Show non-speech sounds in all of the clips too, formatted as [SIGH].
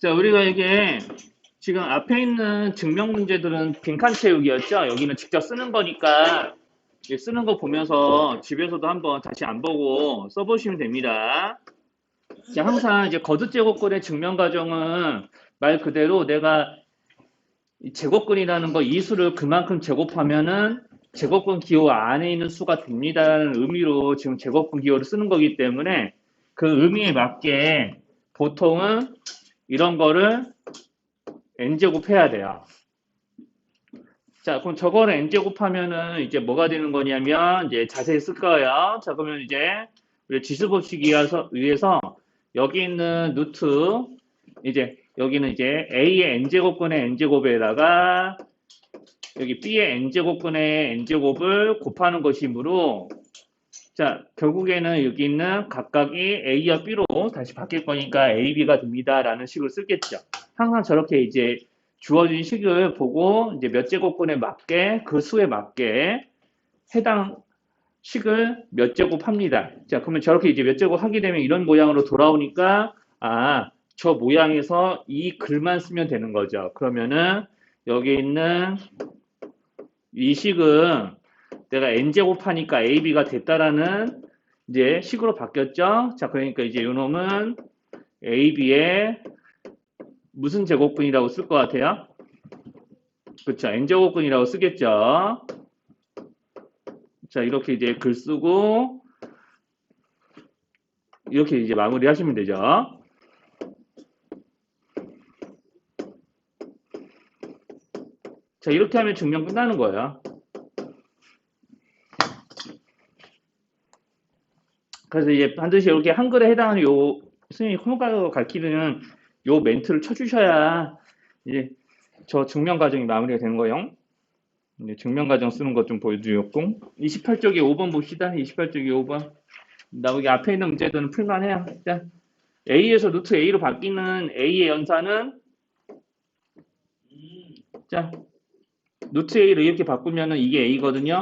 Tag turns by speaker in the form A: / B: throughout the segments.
A: 자, 우리가 이게 지금 앞에 있는 증명 문제들은 빈칸 채우기였죠? 여기는 직접 쓰는 거니까 쓰는 거 보면서 집에서도 한번 다시 안 보고 써보시면 됩니다. 자, 항상 이제 거듭 제곱근의 증명 과정은 말 그대로 내가 이 제곱근이라는 거 이 수를 그만큼 제곱하면은 제곱근 기호 안에 있는 수가 됩니다라는 의미로 지금 제곱근 기호를 쓰는 거기 때문에 그 의미에 맞게 보통은 이런 거를 n제곱 해야 돼요. 자, 그럼 저거를 n제곱 하면은 이제 뭐가 되는 거냐면 이제 자세히 쓸 거예요. 자, 그러면 이제 우리 지수법칙 위해서, 위해서 여기 있는 루트 이제 여기는 이제 a의 n제곱분의 n제곱에다가 여기 b의 n제곱분의 n제곱을 곱하는 것이므로 자, 결국에는 여기 있는 각각이 a와 b로 다시 바뀔 거니까 ab가 됩니다라는 식을 쓰겠죠. 항상 저렇게 이제 주어진 식을 보고 이제 몇 제곱분에 맞게 그 수에 맞게 해당 식을 몇 제곱 합니다. 자, 그러면 저렇게 이제 몇 제곱 하게 되면 이런 모양으로 돌아오니까 아, 저 모양에서 이 글만 쓰면 되는 거죠. 그러면은 여기 있는 이 식은 내가 n제곱 하니까 ab가 됐다라는 이제 식으로 바뀌었죠. 자, 그러니까 이제 요놈은 ab의 무슨 제곱근이라고 쓸 것 같아요? 그렇죠. n제곱근이라고 쓰겠죠. 자, 이렇게 이제 글 쓰고 이렇게 이제 마무리 하시면 되죠. 자, 이렇게 하면 증명 끝나는 거예요. 그래서 이제 반드시 이렇게 한글에 해당하는 요 선생님이 홈가로 가르치는 요 멘트를 쳐주셔야 이제 저 증명 과정이 마무리가 되는 거예요. 이제 증명 과정 쓰는 것 좀 보여드렸고 28쪽에 5번 봅시다. 28쪽에 5번 나 여기 앞에 있는 문제들은 풀만해요. 자, A에서 루트 A로 바뀌는 A의 연산은 자 루트 A를 이렇게 바꾸면은 이게 A거든요.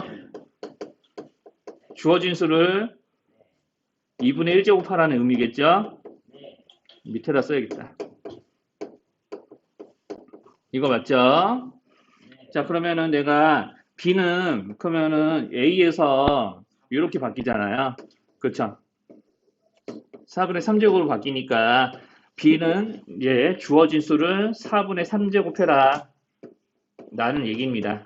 A: 주어진 수를 2분의 1제곱하라는 의미겠죠? 밑에다 써야겠다. 이거 맞죠? 자, 그러면은 내가 B는, 그러면은 A에서 이렇게 바뀌잖아요. 그쵸? 4분의 3제곱으로 바뀌니까 B는 이제 주어진 수를 4분의 3제곱 해라. 라는 얘기입니다.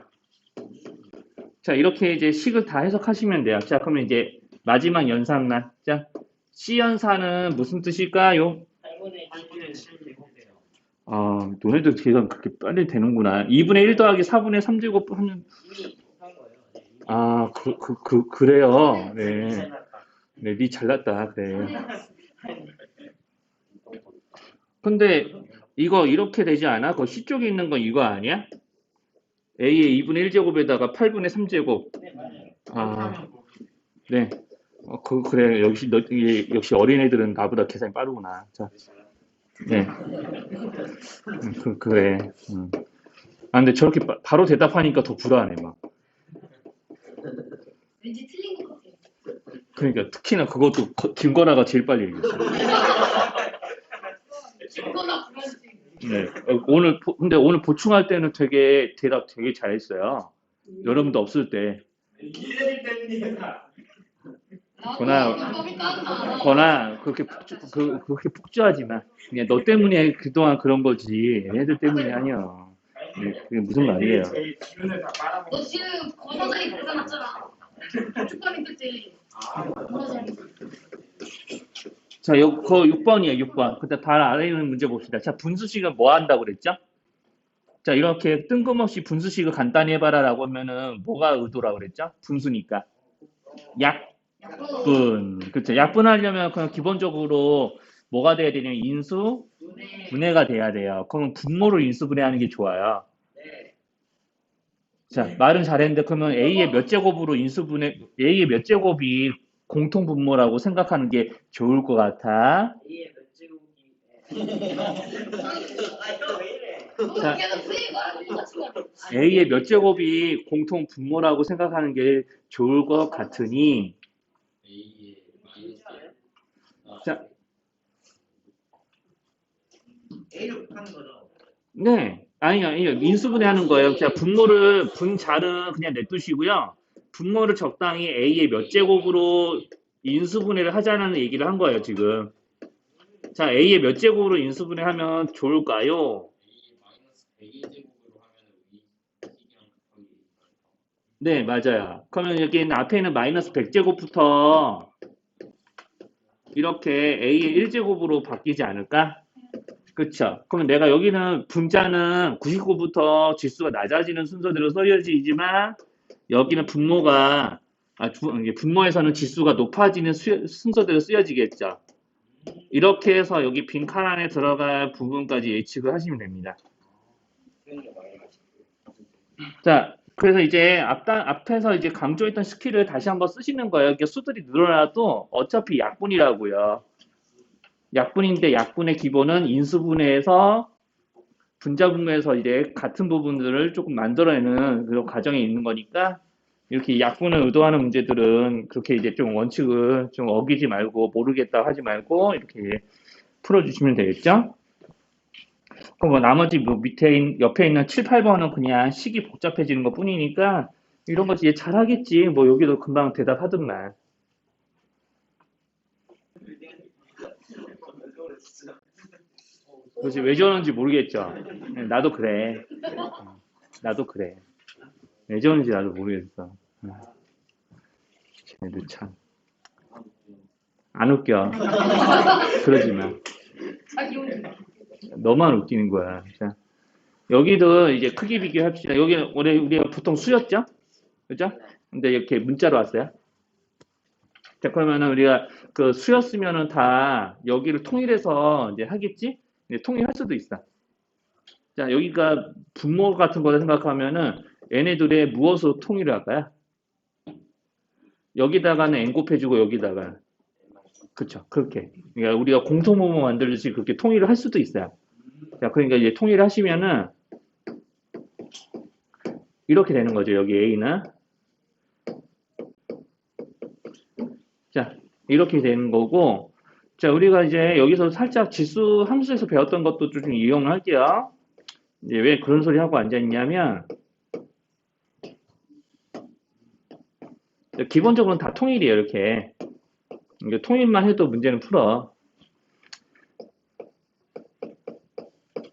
A: 자, 이렇게 이제 식을 다 해석하시면 돼요. 자, 그러면 이제 마지막 연산만. 자, C 연산은 무슨 뜻일까요?
B: 8분의 7제곱이에요.
A: 아, 너네들 계산 그렇게 빨리 되는구나. 2분의 1 더하기 4분의 3 제곱 하면,
B: 이미 한 거예요. 네.
A: 아, 그, 그, 그, 그래요. 네.
B: 해놨다.
A: 네, 니 잘났다. 그래. 근데 이거 이렇게 되지 않아? 그 C 쪽에 있는 건 이거 아니야? A의 2분의 1제곱에다가 8분의 3제곱.
B: 네, 맞아요.
A: 아, 네. 어, 그, 그래. 역시, 너, 이게 역시 어린애들은 나보다 계산이 빠르구나. 자, 네. 음, 그, 그래. 음. 아, 근데 저렇게 바, 바로 대답하니까 더 불안해, 막.
C: 왠지 틀린 것 같아요.
A: 그러니까 특히나 그것도 거- 김건아가 제일 빨리 얘기했어.
C: 죽거나 불안지.
A: 네. 어, 오늘, 보- 근데 오늘 보충할 때는 되게 대답 되게 잘했어요. 여러분도 없을 때. 거나-. 거나 그렇게 폭주, 그, 그렇게 폭주하지 마. 그냥 너 때문에 그동안 그런 거지. 얘네들 때문이 아니야. 네, 그게 무슨 말이에요.
C: 너 지금 그러잖아. 축구하는 뜻지. 거사장이.
A: 자, 요, 그 6번이에요, 6번. 그때 달 아래에 있는 문제 봅시다. 자, 분수식은 뭐 한다고 그랬죠? 자, 이렇게 뜬금없이 분수식을 간단히 해봐라 라고 하면은 뭐가 의도라고 그랬죠? 분수니까. 약 분. 그쵸. 약분하려면 그냥 기본적으로 뭐가 돼야 되냐면 인수,
C: 네.
A: 분해가 돼야 돼요. 그러면 분모를 인수 분해하는 게 좋아요.
B: 네.
A: 자, 말은 잘했는데 그러면 A의 몇 제곱으로 인수 분해, A의 몇 제곱이 공통 분모라고 생각하는 게 좋을 것 같아. 자. A의 몇 제곱이 공통 분모라고 생각하는 게 좋을 것 같으니 자. 네. 아니, 아니요. 인수분해 하는 거예요. 자, 분모를, 분자는 그냥 냅두시고요. 분모를 적당히 A의 몇 제곱으로 인수분해를 하자는 얘기를 한 거예요, 지금. 자, A의 몇 제곱으로 인수분해 하면 좋을까요? 네, 맞아요. 그러면 여기는 앞에 있는 마이너스 100제곱부터 이렇게 A의 1제곱으로 바뀌지 않을까? 그쵸. 그러면 내가 여기는 분자는 99부터 지수가 낮아지는 순서대로 써야지지만 여기는 분모가 아, 분모에서는 지수가 높아지는 수- 순서대로 쓰여지겠죠. 이렇게 해서 여기 빈 칸 안에 들어갈 부분까지 예측을 하시면 됩니다. 자, 그래서 이제 앞, 앞에서 이제 강조했던 스킬을 다시 한번 쓰시는 거예요. 이렇게 수들이 늘어나도 어차피 약분이라고요. 약분인데 약분의 기본은 인수분해에서 분자분모에서 이제 같은 부분들을 조금 만들어내는 그런 과정에 있는 거니까 이렇게 약분을 의도하는 문제들은 그렇게 이제 좀 원칙을 좀 어기지 말고 모르겠다 하지 말고 이렇게 풀어주시면 되겠죠? 그럼 뭐 나머지 뭐 밑에 있- 옆에 있는 7, 8번은 그냥 식이 복잡해지는 것 뿐이니까 이런 거 이제 잘하겠지. 뭐 여기도 금방 대답하던만. 그렇지 왜 저러는지 모르겠죠. 네, 나도 그래. 어, 나도 그래. 왜 저러는지 나도 모르겠어. 어. 쟤네들 참. 안 웃겨. 그러지 마. 너만 웃기는 거야. 자, 여기도 이제 크기 비교합시다. 여기는 올해 우리가 보통 수였죠? 그죠? 근데 이렇게 문자로 왔어요. 자, 그러면은 우리가 그 수였으면은 다 여기를 통일해서 이제 하겠지? 이제 통일할 수도 있어. 자, 여기가 분모 같은 거를 생각하면은 얘네들의 무엇으로 통일을 할까요? 여기다가는 n 곱해주고 여기다가 그쵸 그렇게 그러니까 우리가 공통모모 만들듯이 그렇게 통일을 할 수도 있어요. 자, 그러니까 이제 통일을 하시면은 이렇게 되는 거죠. 여기 A는 자, 이렇게 되는 거고 자, 우리가 이제 여기서 살짝 지수 함수에서 배웠던 것도 좀 이용을 할게요. 이제 왜 그런 소리 하고 앉아 있냐면 기본적으로는 다 통일이에요. 이렇게 통일만 해도 문제는 풀어.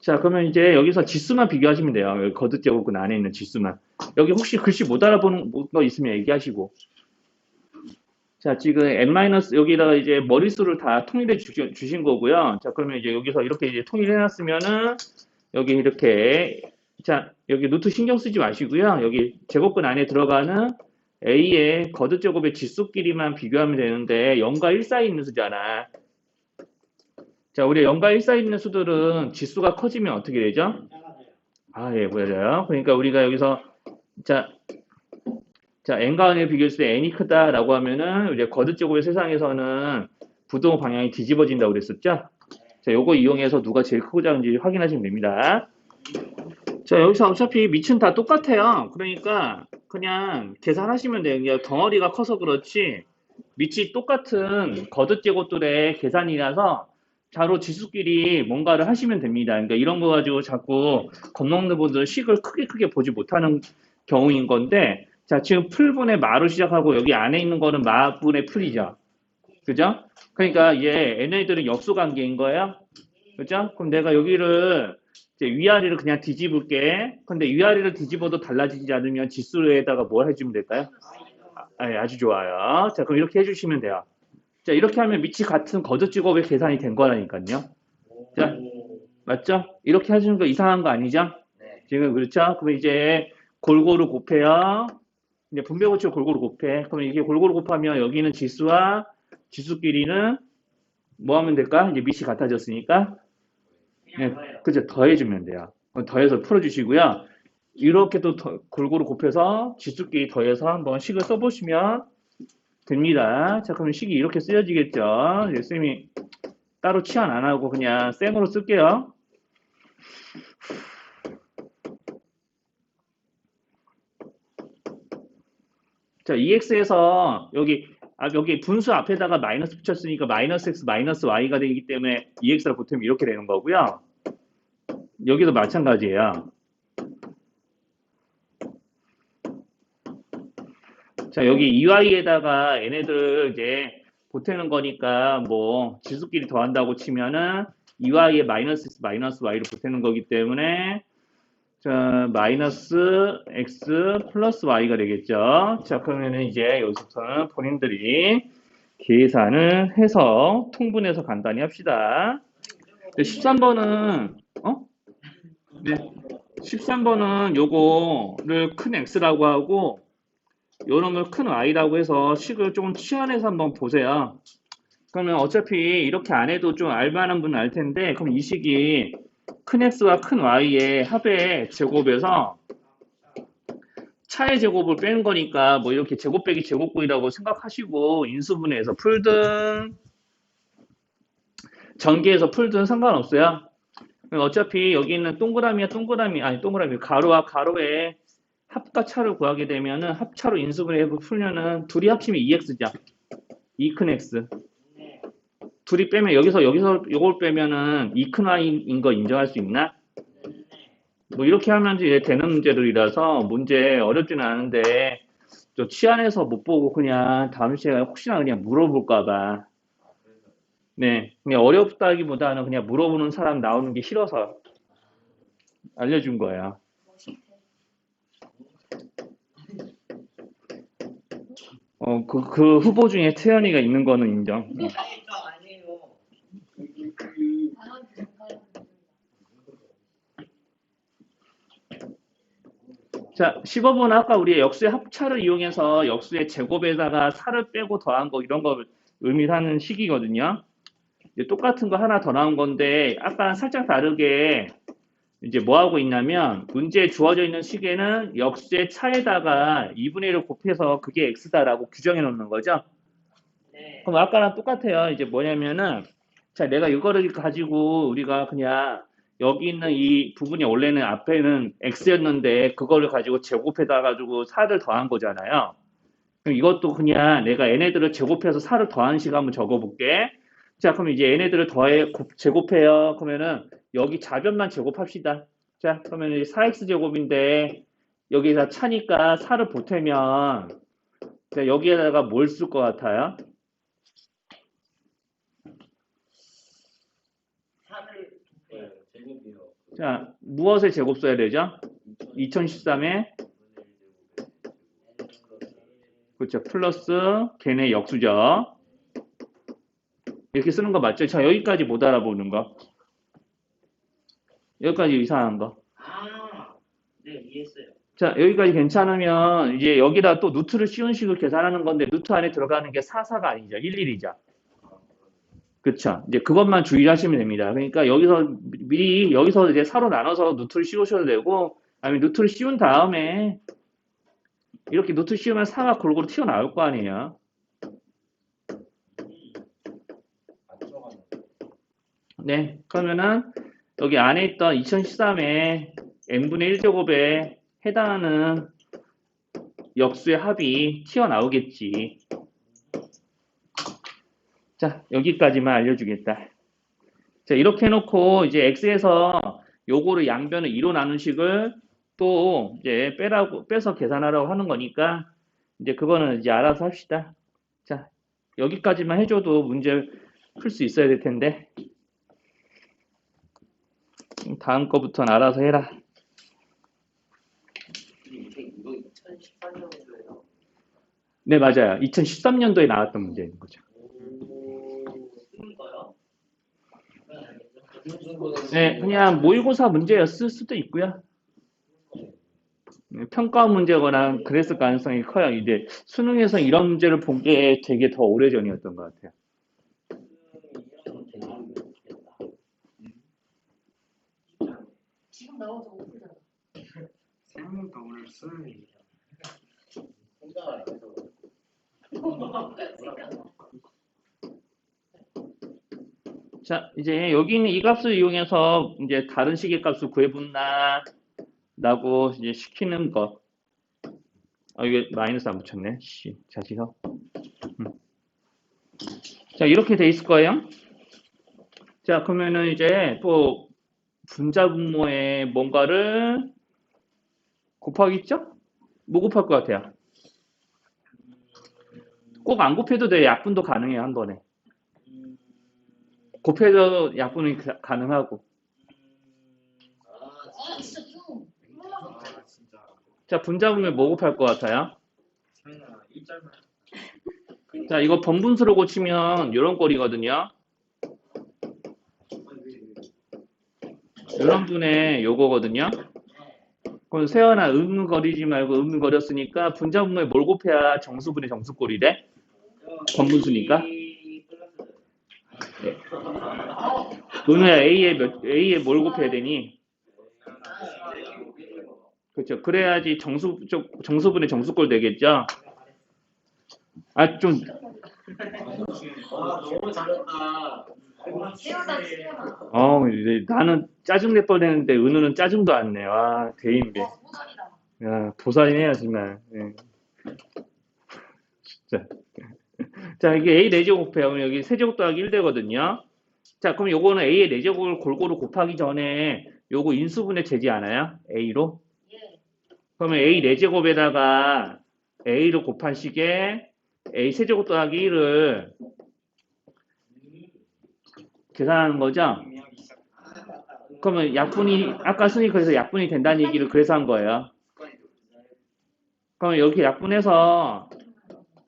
A: 자, 그러면 이제 여기서 지수만 비교하시면 돼요. 여기 거듭제곱근 안에 있는 지수만. 여기 혹시 글씨 못 알아보는 거 있으면 얘기하시고. 자, 지금 n 여기다가 이제 머릿수를 다 통일해 주, 주신 거고요. 자, 그러면 이제 여기서 이렇게 이제 통일해 놨으면은 여기 이렇게 자, 여기 노트 신경 쓰지 마시고요. 여기 제곱근 안에 들어가는 A의 거듭제곱의 지수끼리만 비교하면 되는데 0과 1 사이 있는 수잖아. 자, 우리 0과 1 사이 있는 수들은 지수가 커지면 어떻게 되죠? 아, 예, 보여요. 그러니까 우리가 여기서 자, 자, n과 n을 비교했을 때 n이 크다라고 하면은 우리 거듭 제곱의 세상에서는 부동 방향이 뒤집어진다고 그랬었죠? 자, 요거 이용해서 누가 제일 크고 작은지 확인하시면 됩니다. 자, 여기서 어차피 밑은 다 똑같아요. 그러니까 그냥 계산하시면 돼요. 그냥 덩어리가 커서 그렇지 밑이 똑같은 거듭 제곱들의 계산이라서 자로 지수끼리 뭔가를 하시면 됩니다. 그러니까 이런 거 가지고 자꾸 겁먹는 분들은 식을 크게 크게 보지 못하는 경우인 건데 자 지금 풀분의 마로 시작하고 여기 안에 있는 거는 마분의 풀이죠. 그죠? 그러니까 얘 얘네들은 역수 관계인 거예요. 그죠? 그럼 내가 여기를 위아래를 그냥 뒤집을게. 근데 위아래를 뒤집어도 달라지지 않으면 지수에다가 뭘 해주면 될까요? 아, 예, 아주 좋아요. 자, 그럼 이렇게 해주시면 돼요. 자, 이렇게 하면 밑이 같은 거듭직업의 계산이 된 거라니까요. 자, 맞죠? 이렇게 하시는 거 이상한 거 아니죠?
B: 네.
A: 지금 그렇죠? 그럼 이제 골고루 곱해요. 이제 분배 고치고 골고루 곱해. 그럼 이게 골고루 곱하면 여기는 지수와 지수끼리는 뭐 하면 될까? 이제 밑이 같아졌으니까 네. 그죠? 더해주면 돼요. 더해서 풀어주시고요. 이렇게 또 더- 골고루 곱해서 지수끼리 더해서 한번 식을 써보시면 됩니다. 자, 그럼 식이 이렇게 쓰여지겠죠? 이제 쌤이 따로 치환 안 하고 그냥 생으로 쓸게요. 자, EX에서 여기 아, 여기 분수 앞에다가 마이너스 붙였으니까 마이너스 X 마이너스 Y가 되기 때문에 EX를 보태면 이렇게 되는 거고요. 여기도 마찬가지예요. 자, 여기 EY에다가 얘네들 이제 보태는 거니까 뭐 지수끼리 더한다고 치면은 EY에 마이너스 X, 마이너스 Y를 보태는 거기 때문에 자, 마이너스 X 플러스 Y가 되겠죠. 자, 그러면은 이제 여기서부터는 본인들이 계산을 해서 통분해서 간단히 합시다. 13번은 어? 네. 13번은 요거를 큰 X라고 하고 요런 걸큰 Y라고 해서 식을 조금 치환해서 한번 보세요. 그러면 어차피 이렇게 안 해도 좀 알만한 분은 알 텐데 그럼 이 식이 큰 X와 큰 Y의 합의 제곱에서 차의 제곱을 빼는 거니까 뭐 이렇게 제곱 빼기 제곱꼴이라고 생각하시고 인수분해해서 풀든 전개해서 풀든 상관없어요. 어차피 여기 있는 동그라미와 동그라미 아니 동그라미 가로와 가로의 합과 차를 구하게 되면은 합차로 인수분해 풀면은 둘이 합치면 2x죠. 2 큰 x.
B: 네.
A: 둘이 빼면 여기서 여기서 요걸 빼면은 2 큰 y인 거 인정할 수 있나? 뭐 이렇게 하면 이제 되는 문제들이라서 문제 어렵지는 않은데 저 치안해서 못 보고 그냥 다음 시간에 혹시나 그냥 물어볼까 봐. 네, 그냥 어렵다기보다는 그냥 물어보는 사람 나오는 게 싫어서 알려준 거예요. 어, 그, 그 후보 중에 태연이가 있는 거는 인정. 어.
B: 저 아니에요.
A: 자, 15번은 아까 우리 역수의 합차를 이용해서 역수의 제곱에다가 4를 빼고 더한 거 이런 거 의미하는 식이거든요. 똑같은 거 하나 더 나온 건데 아까 살짝 다르게 이제 뭐 하고 있냐면 문제에 주어져 있는 식에는 역수의 차에다가 2분의 1을 곱해서 그게 x다라고 규정해 놓는 거죠.
B: 네.
A: 그럼 아까랑 똑같아요. 이제 뭐냐면은 자 내가 이거를 가지고 우리가 그냥 여기 있는 이 부분이 원래는 앞에는 x였는데 그거를 가지고 제곱해다 가지고 4를 더한 거잖아요. 그럼 이것도 그냥 내가 얘네들을 제곱해서 4를 더한 식 한번 적어볼게. 자 그럼 이제 얘네들을 더해 곱- 제곱해요. 그러면은 여기 좌변만 제곱합시다. 자 그러면 이 4x 제곱인데 여기다 차니까 4를 보태면 자, 여기에다가 뭘 쓸 것 같아요?
B: 3을 네. 제곱이요.
A: 자, 무엇의 제곱 써야 되죠? 2013에 그렇죠. 플러스 걔네 역수죠. 이렇게 쓰는 거 맞죠? 자, 여기까지 못 알아보는 거. 여기까지 이상한 거.
B: 아, 네 이해했어요.
A: 자, 여기까지 괜찮으면 이제 여기다 또 루트를 씌운 식을 계산하는 건데 루트 안에 들어가는 게 4, 4가 아니죠. 1, 1이죠. 그쵸. 이제 그것만 주의하시면 됩니다. 그러니까 여기서 미리 여기서 이제 4로 나눠서 루트를 씌우셔도 되고 아니면 루트를 씌운 다음에 이렇게 루트 씌우면 4가 골고루 튀어나올 거 아니에요. 네. 그러면은 여기 안에 있던 2013의 n분의 1제곱에 해당하는 역수의 합이 튀어나오겠지. 자, 여기까지만 알려주겠다. 자, 이렇게 해놓고 이제 x에서 요거를 양변을 2로 나눈 식을 또 이제 빼라고 빼서 계산하라고 하는 거니까 이제 그거는 이제 알아서 합시다. 자, 여기까지만 해줘도 문제 풀 수 있어야 될 텐데 다음 거부터는 알아서 해라.
B: 이게 이거 2018년도예요.
A: 네, 맞아요. 2013년도에 나왔던 문제인 거죠. 네, 그냥 모의고사 문제였을 수도 있고요. 네, 평가 문제거나 그랬을 가능성이 커요. 이제 수능에서 이런 문제를 본 게 되게 더 오래전이었던 것 같아요.
C: 나와도 못 풀잖아.
D: 생각도 오늘 수능이
B: 생각을 안 해서.
A: 자, 이제 여기 있는 이 값을 이용해서 이제 다른 식의 값을 구해본다. 라고 이제 시키는 것. 아, 이게 마이너스 안 붙였네. 씨, 자시서. 음. 자, 이렇게 돼 있을 거예요. 자, 그러면은 이제 또 분자 분모에 뭔가를 곱하겠죠? 뭐 곱할 것 같아요? 꼭 안 곱해도 돼. 약분도 가능해요, 한 번에. 곱해도 약분이 가- 가능하고. 자, 분자 분모에 뭐 곱할 것 같아요? 자, 이거 번분수로 고치면 이런 꼴이거든요. 이런 분의 요거거든요. 그럼 세연아 음거리지 말고 음거렸으니까 분자 분모에 뭘 곱해야 정수분의 정수꼴이래? 번분수니까. 은우야 A에 몇 A에 뭘 곱해야 되니? 그렇죠. 그래야지 정수 쪽 정수분의 정수꼴 되겠죠. 아 좀
B: 아 너무 잘했다.
A: 어, 이제 나는 짜증 낼 뻔했는데 은우는 짜증도 안 내. 와, 대인배.
C: 어 보살이다
A: 야, 보살이네요, 정말. 예. 진짜. [LAUGHS] 자, 이게 A 4제곱 곱해요. 그럼 여기 세제곱 더하기 1되거든요. 자, 그럼 요거는 A의 4제곱을 골고루 곱하기 전에 요거 인수분해 되지 않아요? A로?
C: 예
A: 그러면 A 4제곱에다가 A를 곱한 식에 A 세제곱 더하기 1을 계산하는 거죠? 그러면 약분이, 아까 그래서 약분이 된다는 얘기를 그래서 한 거예요. 그럼 이렇게 약분해서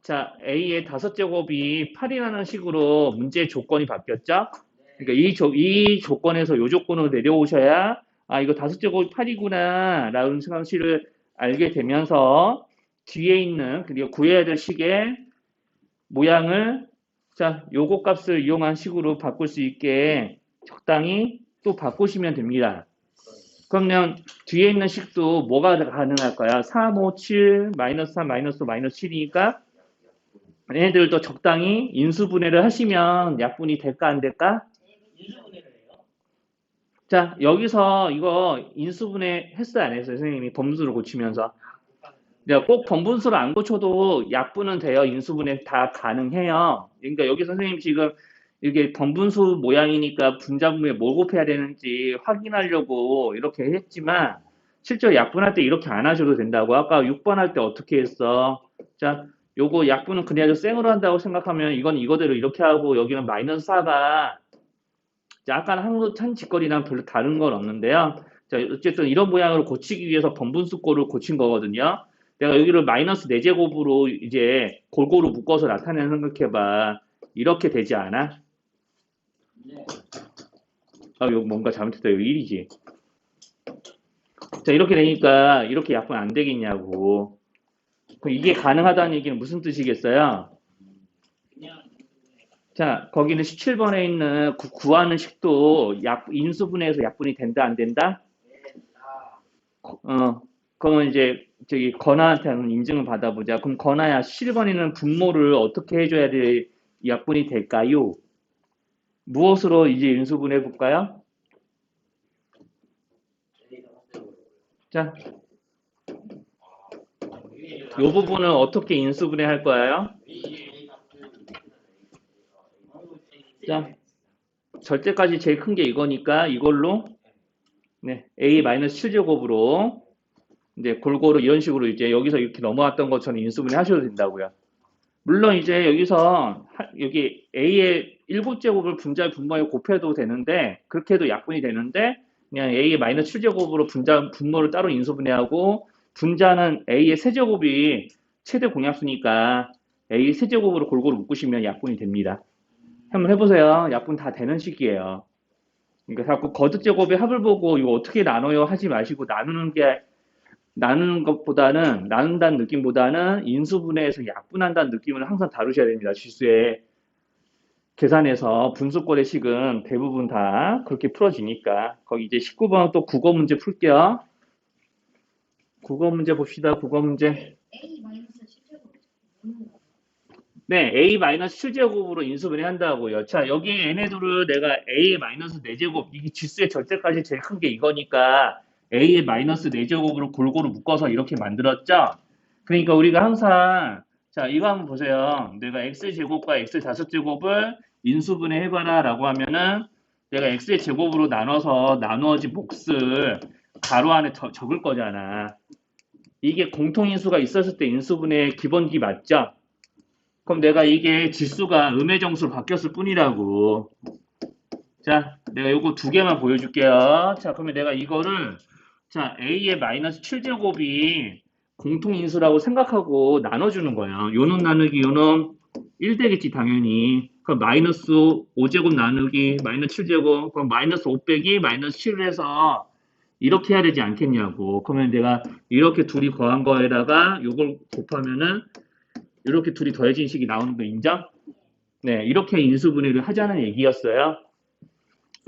A: 자 A의 다섯 제곱이 8이라는 식으로 문제의 조건이 바뀌었죠? 그러니까 이, 조, 이 조건에서 이 조건으로 내려오셔야 아 이거 다섯 제곱이 8이구나 라는 상식을 알게 되면서 뒤에 있는 그리고 구해야 될 식의 모양을 자 요거 값을 이용한 식으로 바꿀 수 있게 적당히 또 바꾸시면 됩니다. 그러면 뒤에 있는 식도 뭐가 가능할까요? 3, 5, 7, 마이너스 3, 마이너스 5, 마이너스 7이니까 얘네들도 적당히 인수분해를 하시면 약분이 될까 안 될까? 자 여기서 이거 인수분해 했어요 안 했어요 선생님이 범수를 고치면서 야, 꼭 번분수를 안 고쳐도 약분은 돼요. 인수분해 다 가능해요. 그러니까 여기 선생님 지금 이게 번분수 모양이니까 분자분모에 뭘 곱해야 되는지 확인하려고 이렇게 했지만 실제로 약분할 때 이렇게 안 하셔도 된다고. 아까 6번 할 때 어떻게 했어? 자 요거 약분은 그냥 생으로 한다고 생각하면 이건 이거대로 이렇게 하고 여기는 마이너스 4가. 자, 아까는 한, 한 짓거리랑 별로 다른 건 없는데요. 자, 어쨌든 이런 모양으로 고치기 위해서 번분수꼴을 고친 거거든요. 내가 여기를 마이너스 4제곱으로 이제 골고루 묶어서 나타내는 생각해봐. 이렇게 되지 않아?
B: 네.
A: 아, 이거 뭔가 잘못했다. 이거 1이지. 자, 이렇게 되니까 이렇게 약분 안 되겠냐고. 그럼 이게 가능하다는 얘기는 무슨 뜻이겠어요? 자, 거기는 17번에 있는 구, 구하는 식도 약, 인수분해에서 약분이 된다, 안 된다? 어, 그러면 이제 저기 건아한테 한번 인증을 받아보자. 그럼 건아야 17번에는 분모를 어떻게 해줘야 돼 약분이 될까요? 무엇으로 이제 인수분해 볼까요? 자, 이 부분은 어떻게 인수분해 할 거예요? 자, 절대까지 제일 큰 게 이거니까 이걸로 네, A-7제곱으로 이제 골고루 이런 식으로 이제 여기서 이렇게 넘어왔던 것처럼 인수분해 하셔도 된다고요. 물론 이제 여기서 하- 여기 A의 7제곱을 분자 분모에 곱해도 되는데 그렇게 해도 약분이 되는데 그냥 A의 마이너스 7제곱으로 분자 분모를 따로 인수분해하고 분자는 A의 세제곱이 최대 공약수니까 A 세제곱으로 골고루 묶으시면 약분이 됩니다. 한번 해보세요. 약분 다 되는 식이에요. 그러니까 자꾸 거듭 제곱의 합을 보고 이거 어떻게 나눠요 하지 마시고 나누는 게 나누는 것보다는 나눈다는 느낌보다는 인수분해에서 약분한다는 느낌을 항상 다루셔야 됩니다. 지수에 계산해서 분수꼴의 식은 대부분 다 그렇게 풀어지니까 거기 이제 19번 또 국어 문제 풀게요. 국어 문제 봅시다. 국어 문제.
C: A 마이너스 10제곱
A: 네, A-7제곱으로 인수분해 한다고요. 자, 여기 얘네들을 내가 A-4제곱, 이게 지수의 절대까지 제일 큰 게 이거니까 A-4제곱으로 골고루 묶어서 이렇게 만들었죠? 그러니까 우리가 항상, 자, 이거 한번 보세요. 내가 X제곱과 X5제곱을 인수분해 해봐라 라고 하면은, 내가 x의 제곱으로 나눠서 나누어진 몫을 가로 안에 적- 적을 거잖아. 이게 공통인수가 있었을 때 인수분의 기본기 맞죠? 그럼 내가 이게 지수가 음의 정수로 바뀌었을 뿐이라고. 자, 내가 요거 두 개만 보여줄게요. 자, 그러면 내가 이거를 자, a의 마이너스 7제곱이 공통인수라고 생각하고 나눠주는 거예요. 요놈 나누기 요놈 1 되겠지, 당연히. 그럼 마이너스 5제곱 나누기 마이너스 7제곱, 그럼 마이너스 5 빼기 마이너스 7을 해서 이렇게 해야 되지 않겠냐고. 그러면 내가 이렇게 둘이 더한 거에다가 요걸 곱하면은 이렇게 둘이 더해진 식이 나오는 거 인정? 네, 이렇게 인수분해를 하자는 얘기였어요.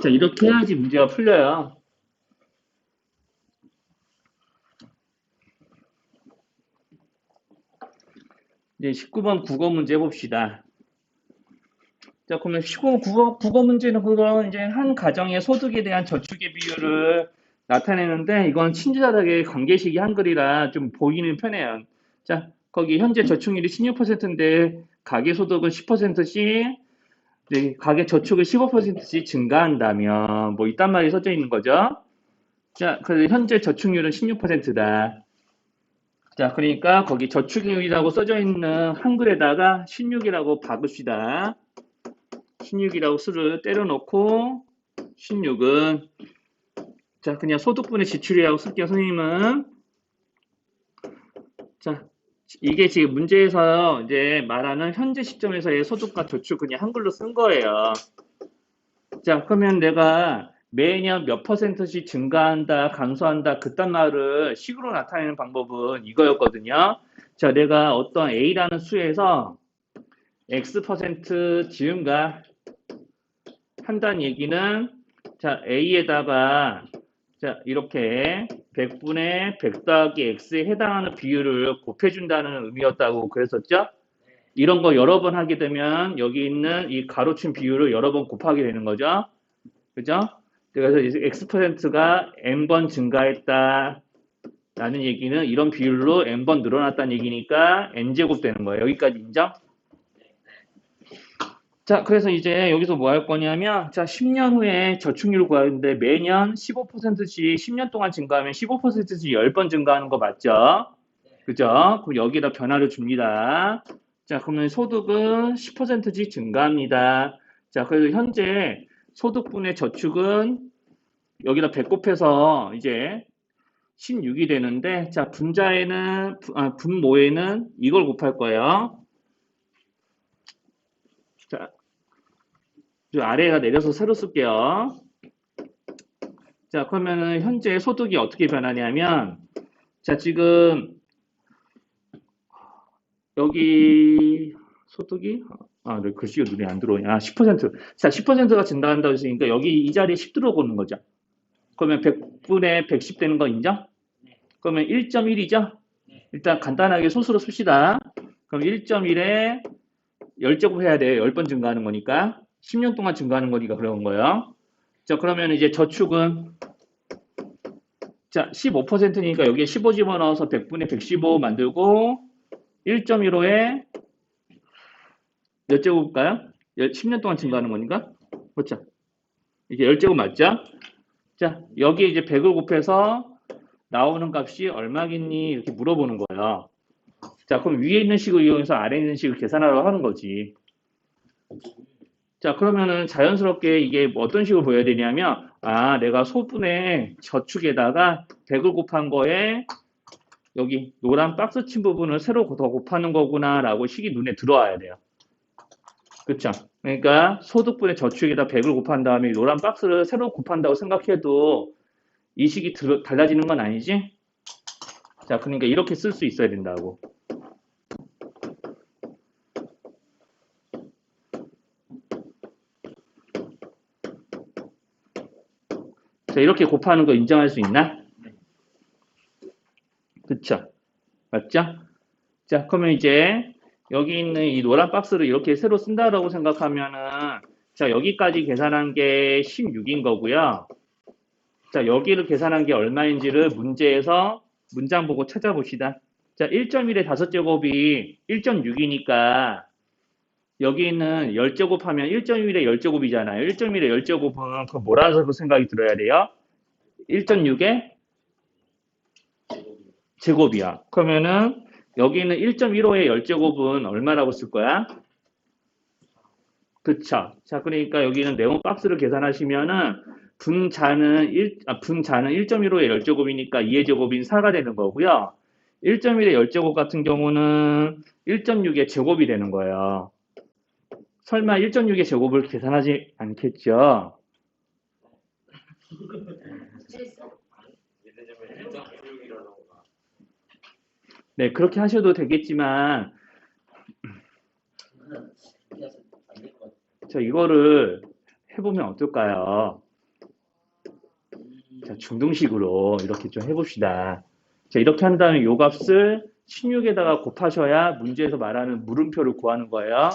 A: 자, 이렇게 해야지 문제가 풀려요. 이제 19번 국어 문제 해봅시다. 자, 그러면 19번 국어, 국어 문제는 그건 이제 한 가정의 소득에 대한 저축의 비율을 나타내는데 이건 친절하게 관계식이 한글이라 좀 보이는 편해요. 자, 거기 현재 저축률이 16%인데 가계 소득은 10%씩 네, 가계 저축을 15%씩 증가한다면 뭐 이딴 말이 써져 있는 거죠. 자, 그래서 현재 저축률은 16%다. 자, 그러니까 거기 저축률이라고 써져 있는 한글에다가 16이라고 박읍시다. 16이라고 수를 때려놓고 16은 자, 그냥 소득분의 지출이라고 쓸게요, 선생님은. 자, 이게 지금 문제에서 이제 말하는 현재 시점에서의 소득과 저축 그냥 한글로 쓴 거예요. 자, 그러면 내가 매년 몇 퍼센트씩 증가한다, 감소한다, 그딴 말을 식으로 나타내는 방법은 이거였거든요. 자, 내가 어떤 A라는 수에서 X 퍼센트 증가 한다는 얘기는 자, A에다가 자, 이렇게 100분의 100 더하기 X에 해당하는 비율을 곱해준다는 의미였다고 그랬었죠? 이런 거 여러 번 하게 되면 여기 있는 이 가로친 비율을 여러 번 곱하게 되는 거죠. 그죠? 그래서 이제 X%가 N번 증가했다. 라는 얘기는 이런 비율로 N번 늘어났다는 얘기니까 N제곱 되는 거예요. 여기까지 인정? 자, 그래서 이제 여기서 뭐 할 거냐면, 자, 10년 후에 저축률을 구하는데 매년 15%씩 10년 동안 증가하면 15%씩 10번 증가하는 거 맞죠? 그죠? 그럼 여기다 변화를 줍니다. 자, 그러면 소득은 10%씩 증가합니다. 자, 그래서 현재 소득분의 저축은 여기다 배꼽해서 이제 16이 되는데, 자, 분자에는, 부- 아, 분모에는 이걸 곱할 거예요. 자, 저 아래가 내려서 새로 쓸게요. 자, 그러면은 현재 소득이 어떻게 변하냐면, 자, 지금 여기 소득이 아, 네, 글씨가 눈에 안 들어오냐. 아, 10%. 자, 10%가 증가한다고 했으니까 여기 이 자리에 10 들어오는 거죠. 그러면 100분의 110 되는 거 인정? 그러면 1.1이죠? 일단 간단하게 소수로 씁시다. 그럼 1.1에 10제곱 해야 돼요. 10번 증가하는 거니까. 10년 동안 증가하는 거니까 그런 거예요. 자, 그러면 이제 저축은 자, 15%니까 여기에 15 집어넣어서 100분의 115 만들고 1.15에 몇 제곱일까요? 10년 동안 증가하는 거니까? 그렇죠. 이게 10제곱 맞죠? 자, 여기에 이제 100을 곱해서 나오는 값이 얼마겠니? 이렇게 물어보는 거예요. 자, 그럼 위에 있는 식을 이용해서 아래에 있는 식을 계산하라고 하는 거지. 자, 그러면은 자연스럽게 이게 뭐 어떤 식으로 보여야 되냐면, 아, 내가 소분의 저축에다가 100을 곱한 거에 여기 노란 박스 친 부분을 새로 더 곱하는 거구나라고 식이 눈에 들어와야 돼요. 그쵸? 그러니까 소득분의 저축에다 100을 곱한 다음에 이 노란 박스를 새로 곱한다고 생각해도 이 식이 들어- 달라지는 건 아니지? 자, 그러니까 이렇게 쓸 수 있어야 된다고. 자, 이렇게 곱하는 거 인정할 수 있나? 그쵸? 맞죠? 자, 그러면 이제 여기 있는 이 노란 박스를 이렇게 새로 쓴다라고 생각하면은 자, 여기까지 계산한 게 16인 거고요. 자, 여기를 계산한 게 얼마인지를 문제에서 문장 보고 찾아봅시다. 자, 1.1의 5제곱이 1.6이니까 여기는 10제곱 하면 1.1의 10제곱이잖아요. 1.1의 10제곱은 그 뭐라고 생각이 들어야 돼요? 1.6의 제곱이야. 그러면은 여기는 1.15의 10제곱은 얼마라고 쓸 거야? 그쵸. 자, 그러니까 여기는 네모 박스를 계산하시면은 분자는 1, 아, 분자는 1.15의 10제곱이니까 2의 제곱인 4가 되는 거고요. 1.1의 10제곱 같은 경우는 1.6의 제곱이 되는 거예요. 설마 1.6의 제곱을 계산하지 않겠죠?
B: 예를 들면 1.96이라던가.
A: 네, 그렇게 하셔도 되겠지만, 자, 이거를 해보면 어떨까요? 자, 중등식으로 이렇게 좀 해봅시다. 자, 이렇게 한 다음에 요 값을 16에다가 곱하셔야 문제에서 말하는 물음표를 구하는 거예요.